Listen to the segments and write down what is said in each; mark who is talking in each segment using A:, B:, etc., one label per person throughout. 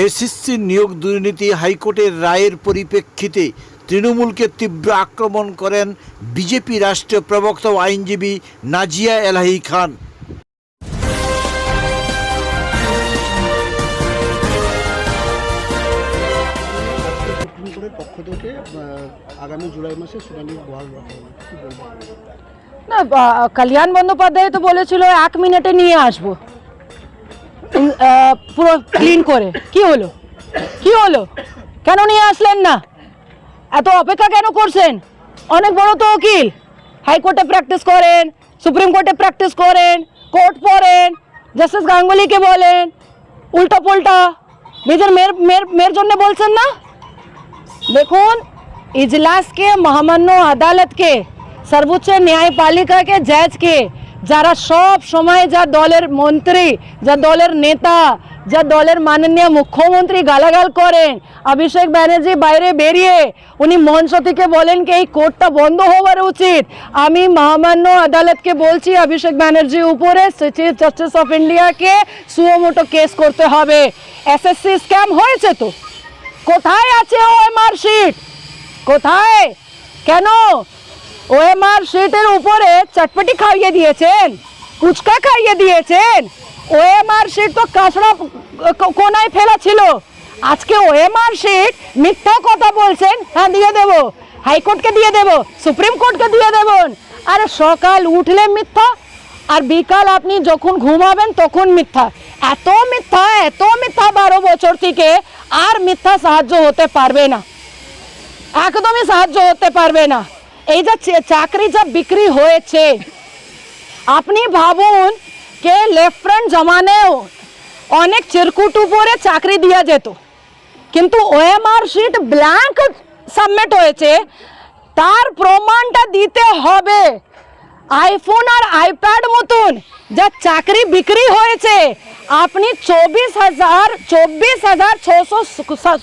A: SSC নিয়োগ দুর্নীতি হাইকোর্টের রায়ের পরিপ্রেক্ষিতে তৃণমূলকে তীব্র আক্রমণ করেন বিজেপি রাষ্ট্রীয় প্রবক্তা ও আইনজীবী নাজিয়া এলাহি খান।
B: সুপ্রিম পক্ষ থেকে আগামী জুলাই মাসে শুনানি বহাল রাখা হবে। কি বলব
C: না কল্যাণ বন্দ্যোপাধ্যায় তো বলেছিল এক মিনিটে নিয়ে আসব। পুরো ক্লিন করে। কি হলো? কি হলো? কেন নিয়ে আসলেন না? এত অপেক্ষা কেন করছেন? অনেক বড় তো উকিল। হাইকোর্টে প্র্যাকটিস করেন সুপ্রিম কোর্টে প্র্যাকটিস করেন কোর্ট পড়েন জাস্টিস গাঙ্গুলিকে বলেন উল্টা পুল্টা নিজের মেয়ের মেয়ের মেয়ের জন্য বলছেন না? দেখুন, ইজলাসকে, মহামান্য আদালতকে, সর্বোচ্চ ন্যায়পালিকাকে জজকে যারা সব সময় যা দলের মন্ত্রী, যা দলের নেতা, যা দলের মাননীয় মুখ্যমন্ত্রী গালাগাল করেন, অভিষেক ব্যানার্জি বাইরে বেরিয়ে উনি মঞ্চ থেকে বলেন কি, এই কোর্টটা বন্ধ হওয়ার উচিত। আমি মহামান্য আদালতকে বলছি, অভিষেক ব্যানার্জির উপরে চিফ জাস্টিস অফ ইন্ডিয়াকে সুমোটো কেস করতে হবে। এসএসসি স্ক্যাম হয়েছে তো? কোথায় আছে ওএমআর শিট? কোথায়? কেন? ওএমআর শিটের উপরে চটপটি খাইয়ে দিয়েছেন, ফুচকা খাইয়ে দিয়েছেন। ওএমআর শিট তো কাঁচড়া কোনায় ফেলা ছিল। আজকে ওএমআর শিট মিথ্যা কথা বলছেন হ্যাঁ দিয়ে দেবো। হাইকোর্টকে দিয়ে দেবো, সুপ্রিম কোর্টকে দিয়ে দেবেন আরে সকাল উঠলে মিথ্যা, আর বিকাল আপনি যখন ঘুমাবেন তখন মিথ্যা। এত মিথ্যা এত মিথ্যা বারো বছর থেকে আর মিথ্যা সাহায্য হতে পারবে না। একদমই সাহায্য হতে পারবে না। এই যে চাকরি যা বিক্রি হয়েছে, আপনি ভাবুন কে লেফট্রেন্ট জমানেও অনেক চিরকুট উপরে চাকরি দিয়া যেত। কিন্তু ওএমআর শিট ব্ল্যাঙ্ক সাবমিট হয়েছে, তার প্রমাণটা দিতে হবে। আইফোন আর আইপ্যাড মতন যা চাকরি বিক্রি হয়েছে। আপনি চব্বিশ হাজার চব্বিশ হাজার ছশো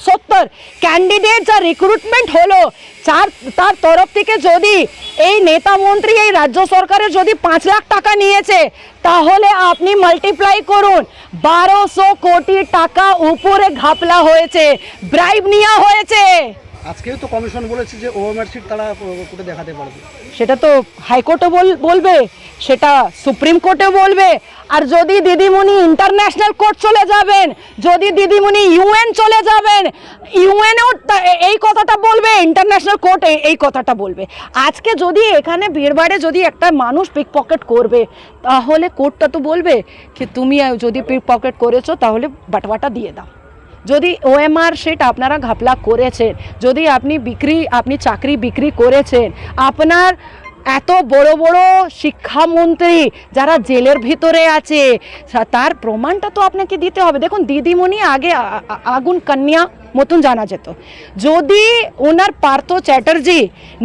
C: সত্তর ক্যান্ডিডেট যা রিক্রুটমেন্ট হলো, চার, তার তরফ থেকে যদি এই নেতা মন্ত্রী, এই রাজ্য সরকারের যদি পাঁচ লাখ টাকা নিয়েছে, তাহলে আপনি মাল্টিপ্লাই করুন। বারোশো কোটি টাকা উপরে ঘাপলা হয়েছে ব্রাইব নেওয়া হয়েছে।
B: আজকেও তো কমিশন বলেছে যে ওএমআর সিট তারা কোর্টে দেখাতে পারবে।
C: সেটা তো হাইকোর্টে বলবে, সেটা সুপ্রিম কোর্টে বলবে। আর যদি দিদিমণি ইন্টারন্যাশনাল কোর্ট চলে যাবেন, যদি দিদিমণি ইউএন চলে যাবেন ইউএনও এই কথাটা বলবে ইন্টারন্যাশনাল কোর্ট এই কথাটা বলবে। আজকে যদি এখানে বীরবাড়ে যদি একটা মানুষ পিক পকেট করবে, তাহলে কোর্টটা তো বলবে কি তুমি যদি পিক পকেট করেছ, তাহলে বাটওয়াটা দিয়ে দাও। যদি ওএমআর সেট আপনারা ঘাপলা করেছেন, যদি আপনি বিক্রি, আপনি চাকরি বিক্রি করেছেন, আপনার এত বড় বড় শিক্ষামন্ত্রী যারা জেলের ভিতরে আছে, তার প্রমাণটা তো আপনাকে দিতে হবে। দেখুন, দিদিমণি আগে আগুন, কন্যা মতন জানা যেত। যদি ওনার পার্থ চ্যাটার্জি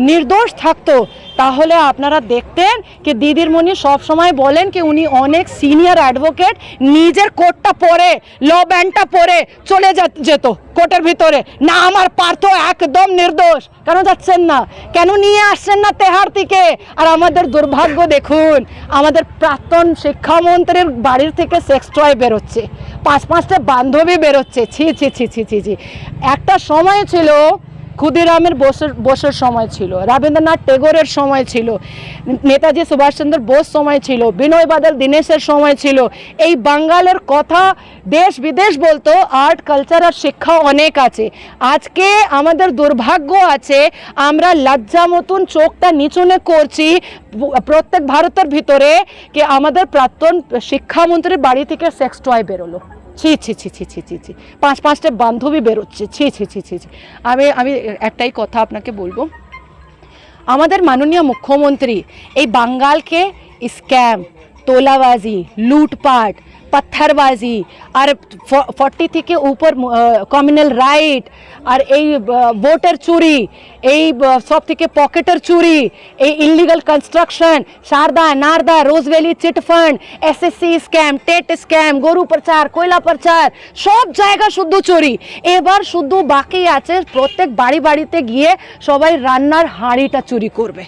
C: নির্দোষ থাকতো, তাহলে আপনারা দেখতেন কি দিদির মনি সবসময় বলেন কি উনি অনেক সিনিয়র অ্যাডভোকেট নিজের কোটটা পরে ল ব্যান্ডটা পরে চলে যেত। কোর্টের ভিতরে। না, আমার পার্থ একদম নির্দোষ। কেন যাচ্ছেন না? কেন নিয়ে আসছেন না তেহার থেকে? আর আমাদের দুর্ভাগ্য দেখুন, আমাদের প্রাক্তন শিক্ষামন্ত্রীর বাড়ির থেকে সেক্স টয় বেরোচ্ছে। পাঁচ পাঁচটা বান্ধবী বেরোচ্ছে। ছি ছি ছি ছি ছি ছি। একটা সময় ছিল ক্ষুদিরামের বোসের বোসের সময় ছিল, রবীন্দ্রনাথ টেগোরের সময় ছিল, নেতাজি সুভাষচন্দ্র বোস সময় ছিল, বিনয় বাদল দীনেশের সময় ছিল। এই বাঙ্গালের কথা দেশ বিদেশ বলতো, আর্ট, কালচার আর শিক্ষা অনেক আছে। আজকে আমাদের দুর্ভাগ্য আছে, আমরা লজ্জা মতন চোখটা নিচুনে করছি, প্রত্যেক ভারতের ভিতরে, কি আমাদের প্রাক্তন শিক্ষামন্ত্রীর বাড়ি থেকে সেক্স টয় বেরোলো। ছি ছি ছি ছি ছি ছি ছি। পাঁচ পাঁচটা বান্ধবী বেরোচ্ছে। ছি ছি ছি ছি ছি। আমি আমি একটাই কথা আপনাকে বলব। আমাদের মাননীয় মুখ্যমন্ত্রী এই বাঙ্গালকে স্ক্যাম, তোলাবাজি, লুটপাট পাথরবাজি, আর ফর্টি থেকে উপর কমিউনাল রাইট আর এই ভোটের চুরি, এই সব থেকে পকেটের চুরি, এই illegal construction Sarada Narada Rose Valley chit fund SSC scam TET scam গরু প্রচার, কয়লা প্রচার, সব জায়গা শুদ্ধ চুরি। এবার শুধু বাকি আছে, প্রত্যেক বাড়ি বাড়িতে গিয়ে সবাই রান্নার হাঁড়িটা চুরি করবে।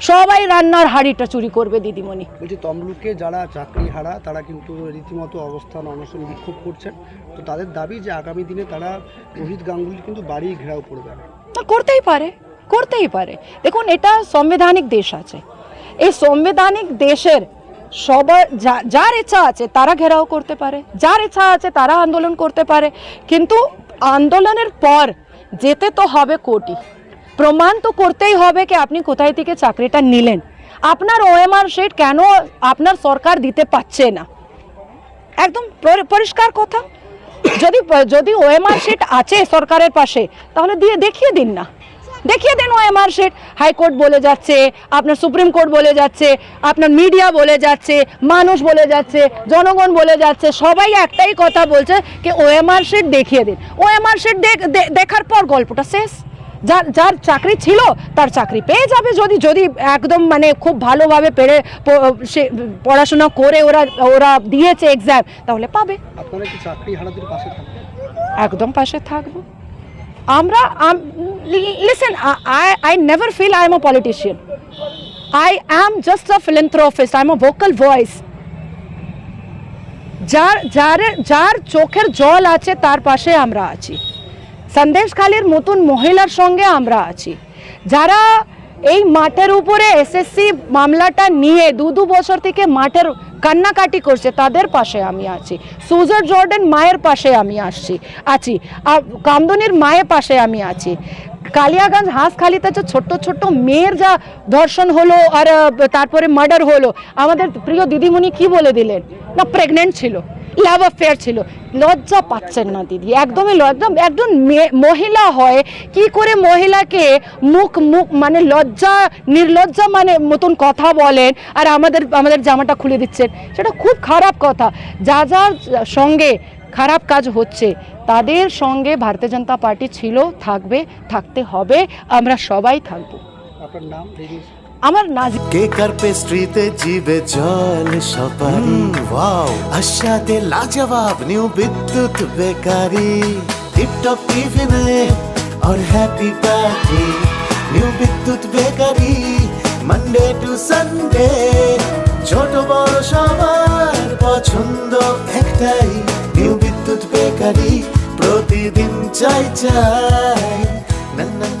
C: সবাই রান্নার হাঁড়িটা চুরি করবে দিদিমণি।
B: বলছি তমলুকে যারা চাকরি হারা তারা কিন্তু রীতিমতো অবস্থান অনশন বিক্ষোভ করছেন। তো তাদের দাবি যে আগামী দিনে তারা রোহিত গাঙ্গুলি কিন্তু বাড়ি ঘেরাও করবে
C: না করতেই পারে করতেই পারে। দেখুন এটা সংবিধানিক দেশ আছে। এই সংবিধানিক দেশের সবার যা- যার ইচ্ছা আছে তারা ঘেরাও করতে পারে। যার ইচ্ছা আছে তারা আন্দোলন করতে পারে। কিন্তু আন্দোলনের পর যেতে তো হবে কোর্টে। প্রমাণ তো করতেই হবে কি আপনি কোথায় থেকে চাকরিটা নিলেন। আপনার ওএমআর শিট কেন আপনার সরকার দিতে পারছে না? একদম পরিষ্কার কথা। যদি যদি ওএমআর শিট আছে সরকারের পাশে, তাহলে দিয়ে দেখিয়ে দিন না। দেখিয়ে দিন ওএমআর শিট হাইকোর্ট বলে যাচ্ছে, আপনার সুপ্রিম কোর্ট বলে যাচ্ছে, আপনার মিডিয়া বলে যাচ্ছে, মানুষ বলে যাচ্ছে, জনগণ বলে যাচ্ছে, সবাই একটাই কথা বলছে যে ওএমআর শিট দেখিয়ে দিন। ওএমআর শিট দেখার পর গল্পটা শেষ। যার যার চাকরি ছিল তার চাকরি পেয়ে যাবে যদি যদি একদম মানে খুব ভালোভাবে পেরে সে পড়াশোনা করে ওরা ওরা দিয়েছে এক্সাম তাহলে পাবে। একদম পাশে থাকব। আমরা listen I I never feel I am a politician I am just a philanthropist I am a vocal voice যার যার যার চোখের জল আছে তার পাশে আমরা আছি। সন্দেশখালীর মতন মহিলার সঙ্গে আমরা আছি। যারা এই মাঠের উপরে এসএসসি মামলাটা নিয়ে দু দু বছর থেকে মাঠের কান্নাকাটি করছে, তাদের পাশে আমি আছি। সুজার জর্ডেন মায়ের পাশে আমি আসছি, আছি। আর কামদনির মায়ের পাশে আমি আছি। কালিয়াগঞ্জ হাঁসখালিতে যে ছোট্ট ছোট্ট মেয়ের যা ধর্ষণ হলো আর তারপরে মার্ডার হলো, আমাদের প্রিয় দিদিমণি কি বলে দিলেন? না প্রেগনেন্ট ছিল লাভ অ্যাফেয়ার ছিল। লজ্জা পাচ্ছেন না দিদি, একদমই লজ্জা একজন মহিলা হয়, কি করে মহিলাকে মুখ মুখ মানে লজ্জা, নির্লজ্জা মানে মতন কথা বলেন, আর আমাদের আমাদের জামাটা খুলে দিচ্ছেন? সেটা খুব খারাপ কথা। যা যার সঙ্গে খারাপ কাজ হচ্ছে তাদের সঙ্গে ভারতীয় জনতা পার্টি ছিল থাকবে থাকতে হবে আমরা সবাই থাকবো
B: আপনার নাম লেডিস
C: আমার নাজি
D: কেকার পেস্ট্রিতে জিবে জল সপারি ওয়াও আশাতে লাজবাব নিউ বিদ্যুৎ বেকারি টিপটপ টিফিনে और happy party new Bidyut bakery Monday to Sunday ছোট বড় সবার পছন্দ একটাই দুধ বেকারি প্রতিদিন চাই চাই। না না